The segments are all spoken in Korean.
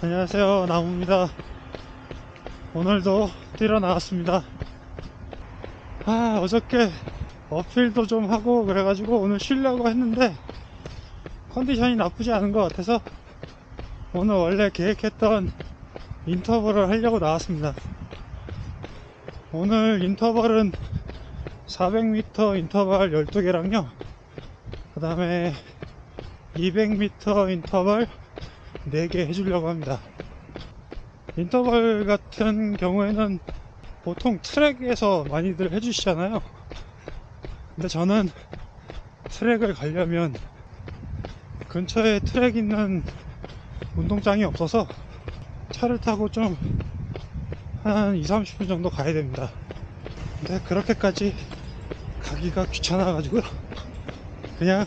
안녕하세요. 나무입니다. 오늘도 뛰러 나왔습니다. 아 어저께 어필도 좀 하고 그래가지고 오늘 쉬려고 했는데 컨디션이 나쁘지 않은 것 같아서 오늘 원래 계획했던 인터벌을 하려고 나왔습니다. 오늘 인터벌은 400m 인터벌 12개랑요. 그 다음에 200m 인터벌 4개 해주려고 합니다. 인터벌 같은 경우에는 보통 트랙에서 많이들 해주시잖아요. 근데 저는 트랙을 가려면 근처에 트랙 있는 운동장이 없어서 차를 타고 좀 한 2, 30분 정도 가야 됩니다. 근데 그렇게까지 가기가 귀찮아가지고 그냥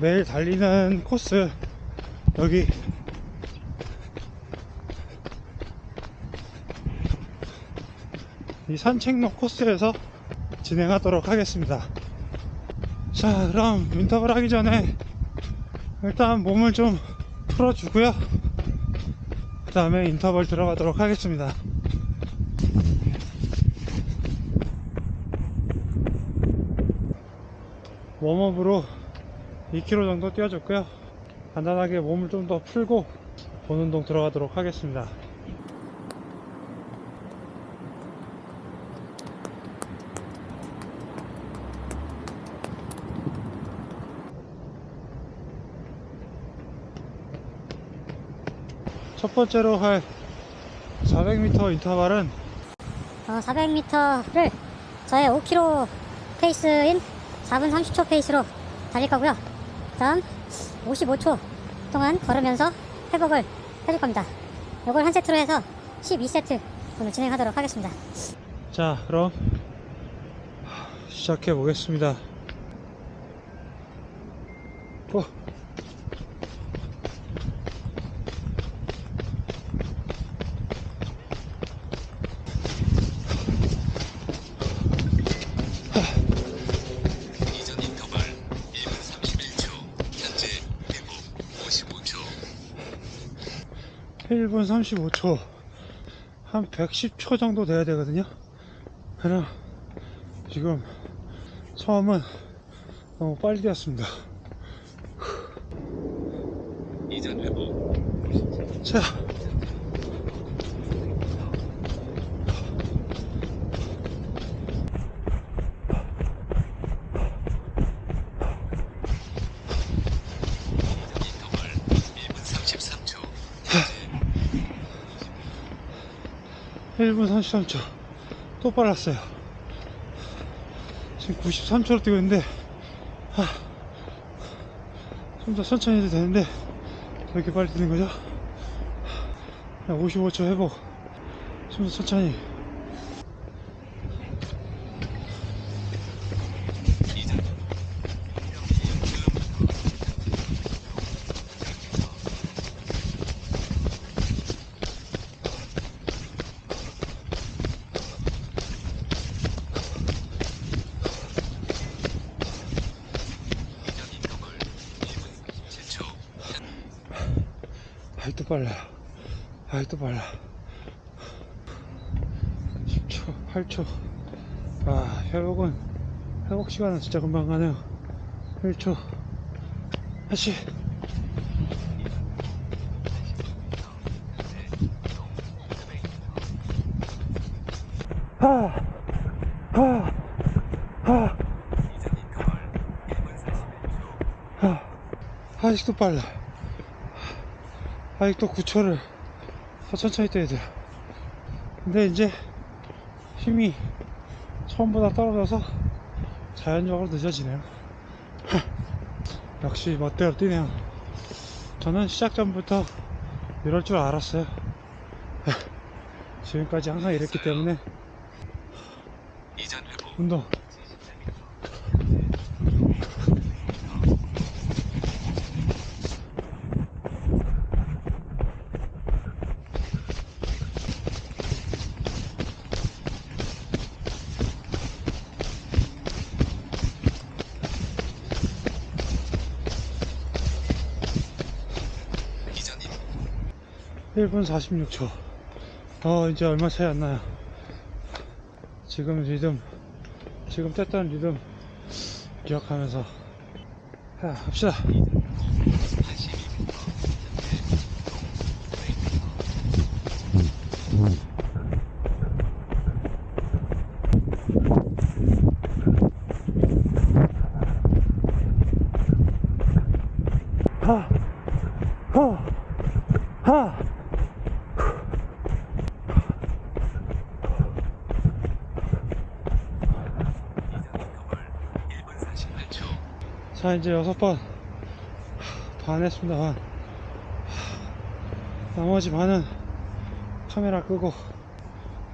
매일 달리는 코스 여기 이 산책로 코스에서 진행하도록 하겠습니다. 자, 그럼 인터벌 하기 전에 일단 몸을 좀 풀어주고요. 그 다음에 인터벌 들어가도록 하겠습니다. 웜업으로 2km 정도 뛰어줬고요. 간단하게 몸을 좀 더 풀고 본 운동 들어가도록 하겠습니다. 첫 번째로 할 400m 인터벌은 어, 400m를 저의 5km 페이스인 4분 30초 페이스로 달릴 거고요. 다음 55초 동안 걸으면서 회복을 해줄 겁니다. 이걸 한 세트로 해서 12세트 오늘 진행하도록 하겠습니다. 자, 그럼 시작해 보겠습니다. 어. 1분 35초. 한 110초 정도 돼야 되거든요. 그냥 지금 처음은 너무 빨리 뛰었습니다. 이전 회복 자 인터벌 1분 33초, 1분 33초. 또 빨랐어요. 지금 93초로 뛰고 있는데 좀 더 천천히 해도 되는데 왜 이렇게 빨리 뛰는 거죠? 55초 회복. 좀 더 천천히 이전 이전 인터벌 1분 27초, 아직도 빨라. 아직도 빨라. 10초, 8초. 아, 회복은, 회복 시간은 진짜 금방 가네요. 1초. 다시. 하, 하, 하, 이전 인터벌 1분 41초, 하. 아직도 빨라. 아직도 9초를 더 천천히 뛰어야 돼요. 근데 이제 힘이 처음보다 떨어져서 자연적으로 늦어지네요. 역시 멋대로 뛰네요. 저는 시작 전부터 이럴 줄 알았어요. 지금까지 항상 이랬기 때문에 운동 1분 46초. 어, 이제 얼마 차이 안 나요. 지금 리듬, 지금 뗐던 리듬 기억하면서 자, 합시다. 82m 하, 하, 하. 인터벌 1분 48초 자, 이제 여섯 번 반 했습니다, 반. 나머지 반은 카메라 끄고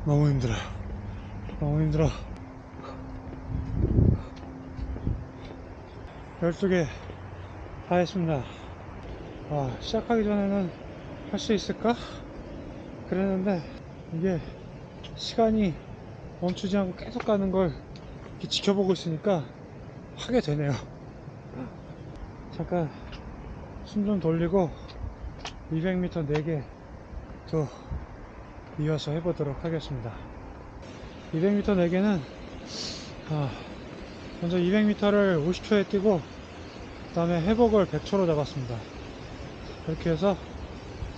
너무 힘들어. 너무 힘들어. 12개 다 했습니다. 아, 시작하기 전에는 할 수 있을까? 그랬는데, 이게 시간이 멈추지 않고 계속 가는 걸 지켜보고 있으니까 하게 되네요. 잠깐 숨 좀 돌리고 200m 4개 또 이어서 해보도록 하겠습니다. 200m 4개는 아, 먼저 200m를 50초에 뛰고 그 다음에 회복을 100초로 잡았습니다. 이렇게 해서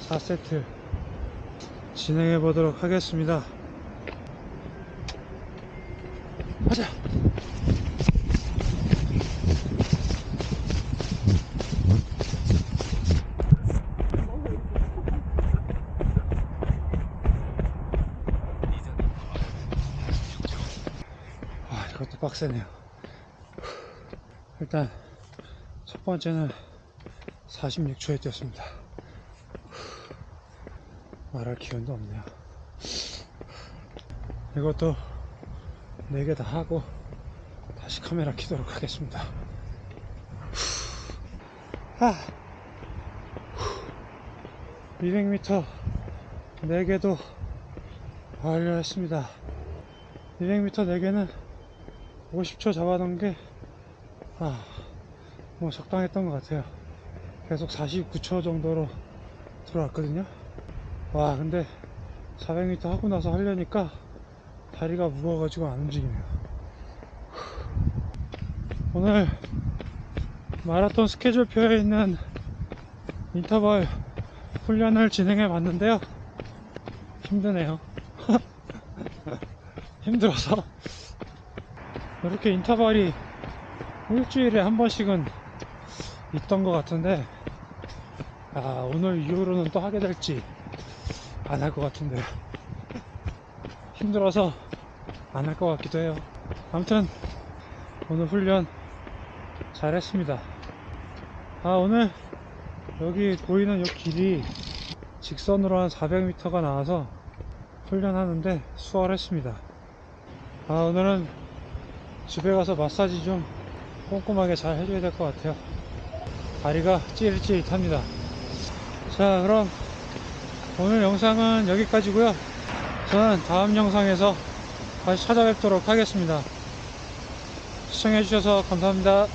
4세트 진행해 보도록 하겠습니다. 가자! 이전 인터벌 46초 아, 이것도 빡세네요. 일단, 첫 번째는 46초에 뛰었습니다. 말할 기운도 없네요. 이것도 4개 다 하고, 다시 카메라 켜도록 하겠습니다. 아, 200m 4개도 완료했습니다. 200m 4개는 50초 잡아놓은 게, 아, 뭐 적당했던 것 같아요. 계속 49초 정도로 들어왔거든요. 와, 근데 400m 하고 나서 하려니까 다리가 무거워가지고 안 움직이네요. 오늘 마라톤 스케줄표에 있는 인터벌 훈련을 진행해 봤는데요. 힘드네요. 힘들어서 이렇게 인터벌이 일주일에 한 번씩은 있던 것 같은데 아 오늘 이후로는 또 하게 될지 안 할 것 같은데 힘들어서 안 할 것 같기도 해요. 아무튼 오늘 훈련 잘 했습니다. 아 오늘 여기 보이는 이 길이 직선으로 한 400m가 나와서 훈련하는데 수월했습니다. 아 오늘은 집에 가서 마사지 좀 꼼꼼하게 잘 해줘야 될 것 같아요. 다리가 찌릿찌릿합니다. 자 그럼 오늘 영상은 여기까지고요. 저는 다음 영상에서 다시 찾아뵙도록 하겠습니다. 시청해주셔서 감사합니다